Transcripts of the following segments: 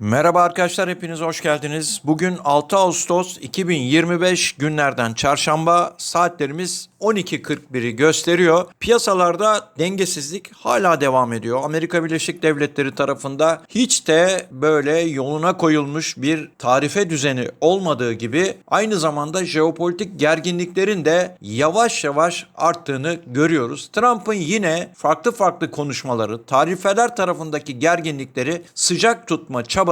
Merhaba arkadaşlar hepiniz hoş geldiniz. Bugün 6 Ağustos 2025 günlerden çarşamba saatlerimiz 12.41'i gösteriyor. Piyasalarda dengesizlik hala devam ediyor. Amerika Birleşik Devletleri tarafında hiç de böyle yoluna koyulmuş bir tarife düzeni olmadığı gibi aynı zamanda jeopolitik gerginliklerin de yavaş yavaş arttığını görüyoruz. Trump'ın yine farklı farklı konuşmaları, tarifeler tarafındaki gerginlikleri sıcak tutma çabası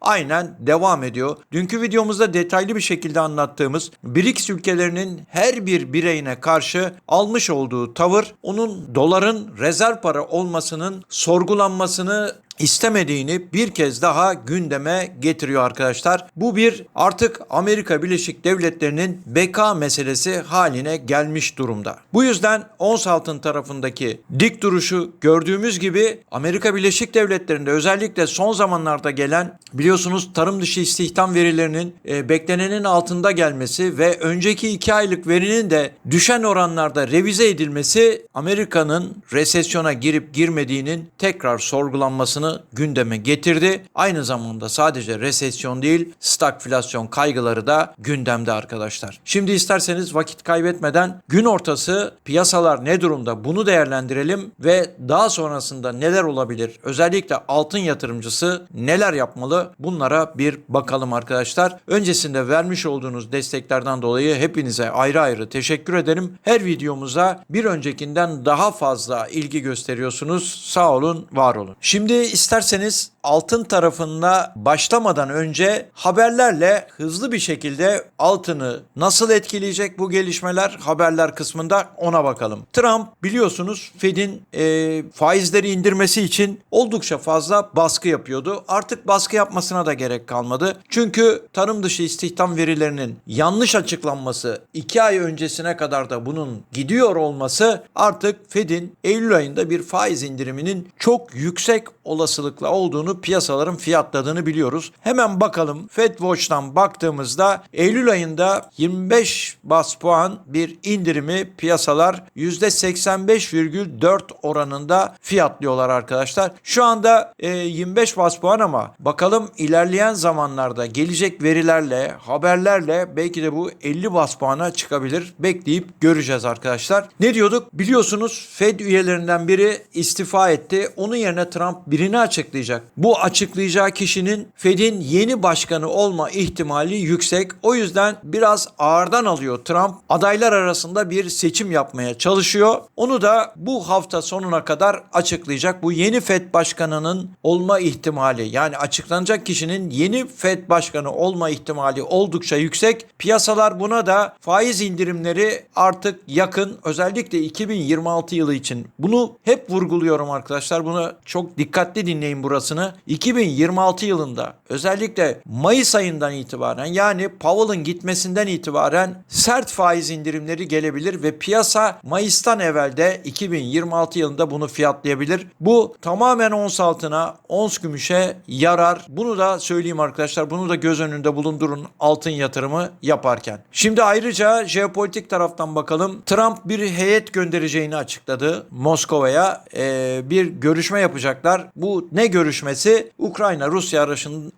aynen devam ediyor. Dünkü videomuzda detaylı bir şekilde anlattığımız BRICS ülkelerinin her bir bireyine karşı almış olduğu tavır onun doların rezerv para olmasının sorgulanmasını istemediğini bir kez daha gündeme getiriyor arkadaşlar. Bu bir artık Amerika Birleşik Devletleri'nin beka meselesi haline gelmiş durumda. Bu yüzden ons altın tarafındaki dik duruşu gördüğümüz gibi Amerika Birleşik Devletleri'nde özellikle son zamanlarda gelen biliyorsunuz tarım dışı istihdam verilerinin e, beklenenin altında gelmesi ve önceki iki aylık verinin de düşen oranlarda revize edilmesi Amerika'nın resesyona girip girmediğinin tekrar sorgulanmasını gündeme getirdi. Aynı zamanda sadece resesyon değil stagflasyon kaygıları da gündemde arkadaşlar. Şimdi isterseniz vakit kaybetmeden gün ortası piyasalar ne durumda bunu değerlendirelim ve daha sonrasında neler olabilir? Özellikle altın yatırımcısı neler yapmalı? Bunlara bir bakalım arkadaşlar. Öncesinde vermiş olduğunuz desteklerden dolayı hepinize ayrı ayrı teşekkür ederim. Her videomuza bir öncekinden daha fazla ilgi gösteriyorsunuz. Sağ olun, var olun. Şimdi isterseniz altın tarafında başlamadan önce haberlerle hızlı bir şekilde altını nasıl etkileyecek bu gelişmeler haberler kısmında ona bakalım. Trump biliyorsunuz Fed'in e, faizleri indirmesi için oldukça fazla baskı yapıyordu. Artık baskı yapmasına da gerek kalmadı. Çünkü tarım dışı istihdam verilerinin yanlış açıklanması 2 ay öncesine kadar da bunun gidiyor olması artık Fed'in Eylül ayında bir faiz indiriminin çok yüksek olasılıkla olduğunu piyasaların fiyatladığını biliyoruz. Hemen bakalım Fed Watch'tan baktığımızda Eylül ayında 25 bas puan bir indirimi piyasalar %85,4 oranında fiyatlıyorlar arkadaşlar. Şu anda e, 25 bas puan ama bakalım ilerleyen zamanlarda gelecek verilerle, haberlerle belki de bu 50 bas puana çıkabilir. Bekleyip göreceğiz arkadaşlar. Ne diyorduk? Biliyorsunuz Fed üyelerinden biri istifa etti. Onun yerine Trump birini açıklayacak. Bu açıklayacağı kişinin Fed'in yeni başkanı olma ihtimali yüksek. O yüzden biraz ağırdan alıyor Trump. Adaylar arasında bir seçim yapmaya çalışıyor. Onu da bu hafta sonuna kadar açıklayacak. Bu yeni Fed başkanının olma ihtimali yani açıklanacak kişinin yeni Fed başkanı olma ihtimali oldukça yüksek. Piyasalar buna da faiz indirimleri artık yakın. Özellikle 2026 yılı için. Bunu hep vurguluyorum arkadaşlar. Buna çok dikkatli dinleyin burasını. 2026 yılında özellikle Mayıs ayından itibaren yani Powell'ın gitmesinden itibaren sert faiz indirimleri gelebilir ve piyasa Mayıs'tan evvel de 2026 yılında bunu fiyatlayabilir. Bu tamamen ons altına, ons gümüşe yarar. Bunu da söyleyeyim arkadaşlar. Bunu da göz önünde bulundurun altın yatırımı yaparken. Şimdi ayrıca jeopolitik taraftan bakalım. Trump bir heyet göndereceğini açıkladı Moskova'ya. Ee, bir görüşme yapacaklar. Bu ne görüşmesi? Ukrayna-Rusya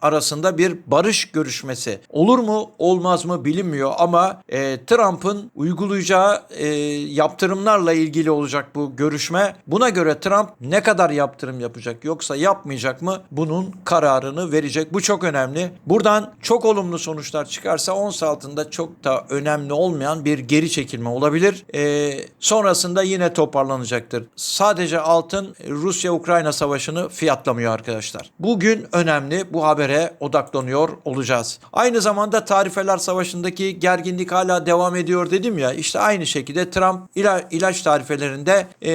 arasında bir barış görüşmesi. Olur mu olmaz mı bilinmiyor ama e, Trump'ın uygulayacağı e, yaptırımlarla ilgili olacak bu görüşme. Buna göre Trump ne kadar yaptırım yapacak yoksa yapmayacak mı bunun kararını verecek. Bu çok önemli. Buradan çok olumlu sonuçlar çıkarsa ons altında çok da önemli olmayan bir geri çekilme olabilir. E, sonrasında yine toparlanacaktır. Sadece altın Rusya-Ukrayna savaşını fiyatlamıyor arkadaşlar. Bugün önemli bu habere odaklanıyor olacağız. Aynı zamanda tarifeler savaşındaki gerginlik hala devam ediyor dedim ya işte aynı şekilde Trump ila, ilaç tarifelerinde e,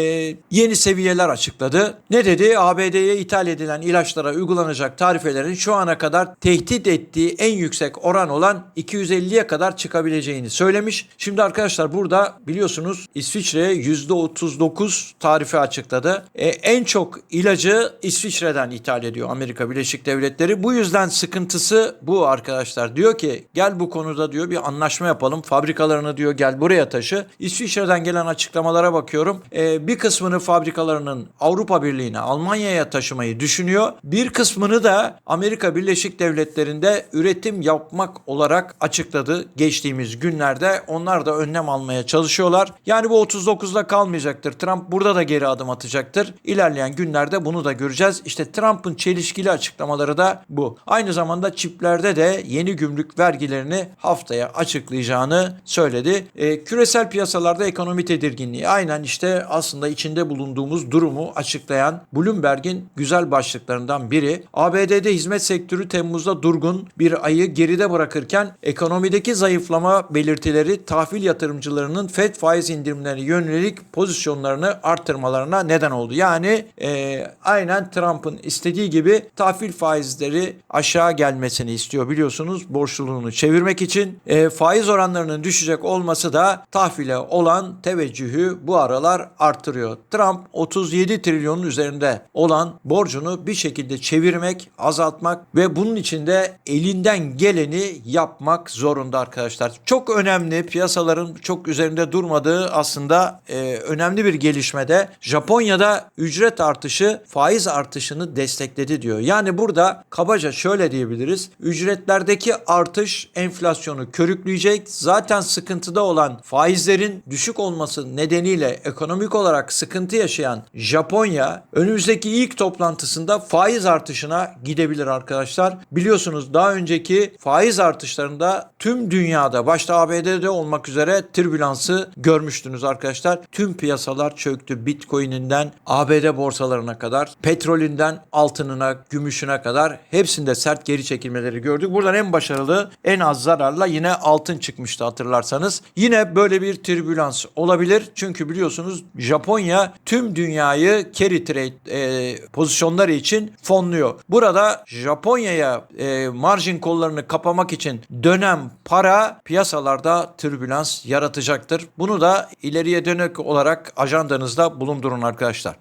yeni seviyeler açıkladı. Ne dedi? ABD'ye ithal edilen ilaçlara uygulanacak tarifelerin şu ana kadar tehdit ettiği en yüksek oran olan 250'ye kadar çıkabileceğini söylemiş. Şimdi arkadaşlar burada biliyorsunuz İsviçre %39 tarife açıkladı. E, en çok ilacı İsviçre'den ithal ediyor Amerika Birleşik Devletleri. Bu yüzden sıkıntısı bu arkadaşlar. Diyor ki gel bu konuda diyor bir anlaşma yapalım. Fabrikalarını diyor gel buraya taşı. İsviçre'den gelen açıklamalara bakıyorum. Ee, bir kısmını fabrikalarının Avrupa Birliği'ne Almanya'ya taşımayı düşünüyor. Bir kısmını da Amerika Birleşik Devletleri'nde üretim yapmak olarak açıkladı geçtiğimiz günlerde. Onlar da önlem almaya çalışıyorlar. Yani bu 39'da kalmayacaktır. Trump burada da geri adım atacaktır. İlerleyen günlerde bunu da göreceğiz. İşte Trump'ın çelişkili açıklamaları da bu. Aynı zamanda çiplerde de yeni gümrük vergilerini haftaya açıklayacağını söyledi. E, küresel piyasalarda ekonomi tedirginliği aynen işte aslında içinde bulunduğumuz durumu açıklayan Bloomberg'in güzel başlıklarından biri. ABD'de hizmet sektörü Temmuz'da durgun bir ayı geride bırakırken ekonomideki zayıflama belirtileri tahvil yatırımcılarının FED faiz indirimlerine yönelik pozisyonlarını artırmalarına neden oldu. Yani e, aynen Trump'ın istediği gibi tahvil faizleri aşağı gelmesini istiyor biliyorsunuz borçluluğunu çevirmek için. E, faiz oranlarının düşecek olması da tahvile olan teveccühü bu aralar artırıyor. Trump 37 trilyonun üzerinde olan borcunu bir şekilde çevirmek, azaltmak ve bunun için de elinden geleni yapmak zorunda arkadaşlar. Çok önemli piyasaların çok üzerinde durmadığı aslında e, önemli bir gelişmede Japonya'da ücret artışı faiz artışını destekledi diyor. Yani burada kabaca şöyle diyebiliriz. Ücretlerdeki artış enflasyonu körükleyecek. Zaten sıkıntıda olan faizlerin düşük olması nedeniyle ekonomik olarak sıkıntı yaşayan Japonya önümüzdeki ilk toplantısında faiz artışına gidebilir arkadaşlar. Biliyorsunuz daha önceki faiz artışlarında tüm dünyada başta ABD'de olmak üzere türbülansı görmüştünüz arkadaşlar. Tüm piyasalar çöktü. Bitcoin'inden ABD borsalarına kadar, petrolünden altınına, gümüşüne kadar hepsinde sert geri çekilmeleri gördük. Buradan en başarılı, en az zararla yine altın çıkmıştı hatırlarsanız. Yine böyle bir türbülans olabilir. Çünkü biliyorsunuz Japonya tüm dünyayı carry trade e, pozisyonları için fonluyor. Burada Japonya'ya e, margin kollarını kapamak için dönem para piyasalarda türbülans yaratacaktır. Bunu da ileriye dönük olarak ajandanızda bulundurun arkadaşlar.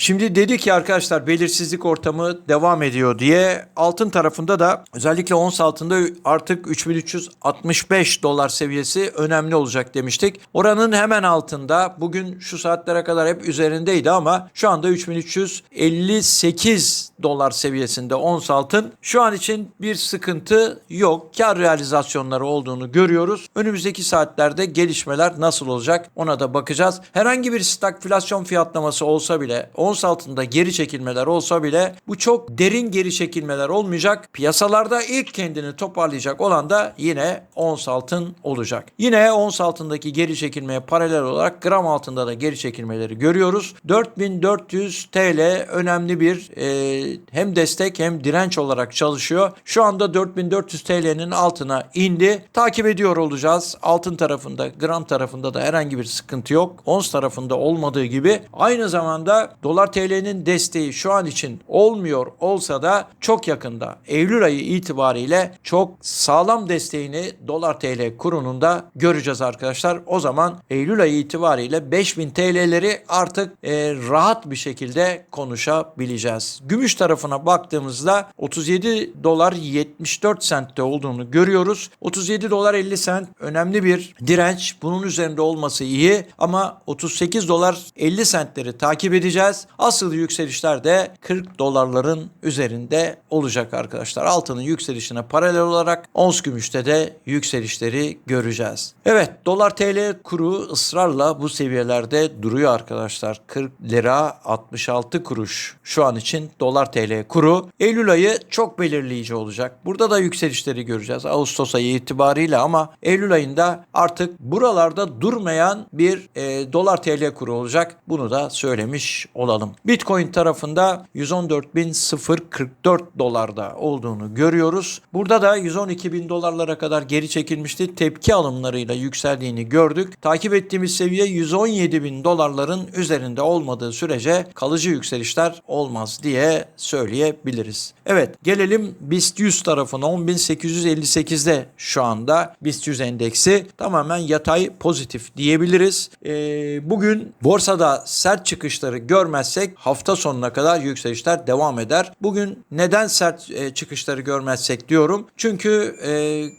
Şimdi dedi ki arkadaşlar belirsizlik ortamı devam ediyor diye altın tarafında da özellikle ons altında artık 3365 dolar seviyesi önemli olacak demiştik. Oranın hemen altında bugün şu saatlere kadar hep üzerindeydi ama şu anda 3358 dolar seviyesinde ons altın. Şu an için bir sıkıntı yok. Kar realizasyonları olduğunu görüyoruz. Önümüzdeki saatlerde gelişmeler nasıl olacak ona da bakacağız. Herhangi bir stagflasyon fiyatlaması olsa bile ons altında geri çekilmeler olsa bile bu çok derin geri çekilmeler olmayacak. Piyasalarda ilk kendini toparlayacak olan da yine ons altın olacak. Yine ons altındaki geri çekilmeye paralel olarak gram altında da geri çekilmeleri görüyoruz. 4400 TL önemli bir e, hem destek hem direnç olarak çalışıyor. Şu anda 4400 TL'nin altına indi. Takip ediyor olacağız. Altın tarafında, gram tarafında da herhangi bir sıkıntı yok. Ons tarafında olmadığı gibi aynı zamanda dolar TL'nin desteği şu an için olmuyor olsa da çok yakında Eylül ayı itibariyle çok sağlam desteğini dolar TL kurunun da göreceğiz arkadaşlar. O zaman Eylül ayı itibariyle 5000 TL'leri artık e, rahat bir şekilde konuşabileceğiz. Gümüş tarafına baktığımızda 37 dolar 74 sentte olduğunu görüyoruz. 37 dolar 50 sent önemli bir direnç. Bunun üzerinde olması iyi ama 38 dolar 50 sentleri takip edeceğiz. Asıl yükselişler de 40 dolarların üzerinde olacak arkadaşlar. Altının yükselişine paralel olarak ons gümüşte de yükselişleri göreceğiz. Evet dolar TL kuru ısrarla bu seviyelerde duruyor arkadaşlar. 40 lira 66 kuruş şu an için dolar TL kuru. Eylül ayı çok belirleyici olacak. Burada da yükselişleri göreceğiz Ağustos ayı itibariyle ama Eylül ayında artık buralarda durmayan bir e, dolar TL kuru olacak. Bunu da söylemiş olalım. Bitcoin tarafında 114.044 dolarda olduğunu görüyoruz. Burada da 112.000 dolarlara kadar geri çekilmişti. Tepki alımlarıyla yükseldiğini gördük. Takip ettiğimiz seviye 117.000 dolarların üzerinde olmadığı sürece kalıcı yükselişler olmaz diye söyleyebiliriz. Evet gelelim BIST 100 tarafına 10.858'de şu anda BIST 100 endeksi tamamen yatay pozitif diyebiliriz. Ee, bugün borsada sert çıkışları görmez görmezsek hafta sonuna kadar yükselişler devam eder. Bugün neden sert e, çıkışları görmezsek diyorum. Çünkü e,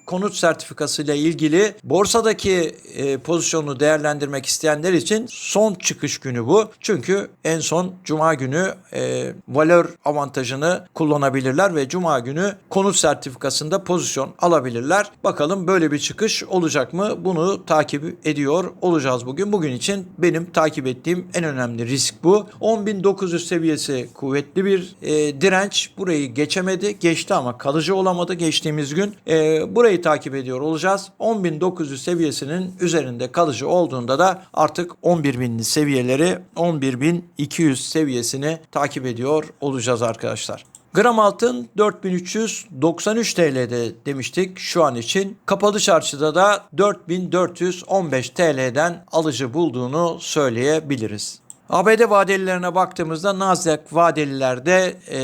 konut sertifikası ile ilgili borsadaki e, pozisyonu değerlendirmek isteyenler için son çıkış günü bu. Çünkü en son cuma günü e, valör avantajını kullanabilirler ve cuma günü konut sertifikasında pozisyon alabilirler. Bakalım böyle bir çıkış olacak mı? Bunu takip ediyor olacağız bugün. Bugün için benim takip ettiğim en önemli risk bu. 10.900 seviyesi kuvvetli bir e, direnç. Burayı geçemedi. Geçti ama kalıcı olamadı geçtiğimiz gün. E, burayı takip ediyor olacağız. 10.900 seviyesinin üzerinde kalıcı olduğunda da artık 11.000'li seviyeleri 11.200 seviyesini takip ediyor olacağız arkadaşlar. Gram altın 4393 TL'de demiştik şu an için. Kapalı çarşıda da 4415 TL'den alıcı bulduğunu söyleyebiliriz. ABD vadelilerine baktığımızda Nasdaq vadelilerde e,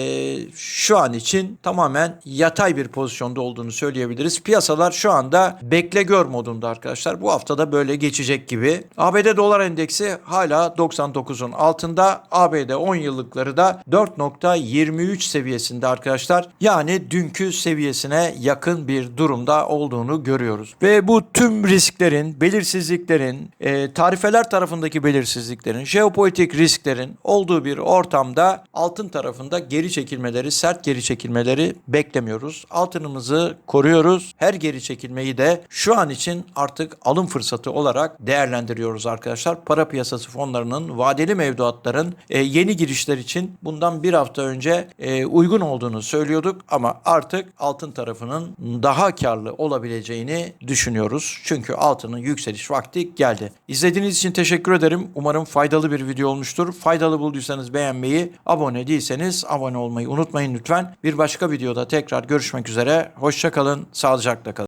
şu an için tamamen yatay bir pozisyonda olduğunu söyleyebiliriz. Piyasalar şu anda bekle gör modunda arkadaşlar. Bu hafta da böyle geçecek gibi. ABD dolar endeksi hala 99'un altında. ABD 10 yıllıkları da 4.23 seviyesinde arkadaşlar. Yani dünkü seviyesine yakın bir durumda olduğunu görüyoruz. Ve bu tüm risklerin, belirsizliklerin, e, tarifeler tarafındaki belirsizliklerin, jeopolitik risklerin olduğu bir ortamda altın tarafında geri çekilmeleri, sert geri çekilmeleri beklemiyoruz. Altınımızı koruyoruz. Her geri çekilmeyi de şu an için artık alım fırsatı olarak değerlendiriyoruz arkadaşlar. Para piyasası fonlarının, vadeli mevduatların e, yeni girişler için bundan bir hafta önce e, uygun olduğunu söylüyorduk ama artık altın tarafının daha karlı olabileceğini düşünüyoruz. Çünkü altının yükseliş vakti geldi. İzlediğiniz için teşekkür ederim. Umarım faydalı bir video olmuştur. Faydalı bulduysanız beğenmeyi, abone değilseniz abone olmayı unutmayın lütfen. Bir başka videoda tekrar görüşmek üzere. Hoşçakalın, sağlıcakla kalın.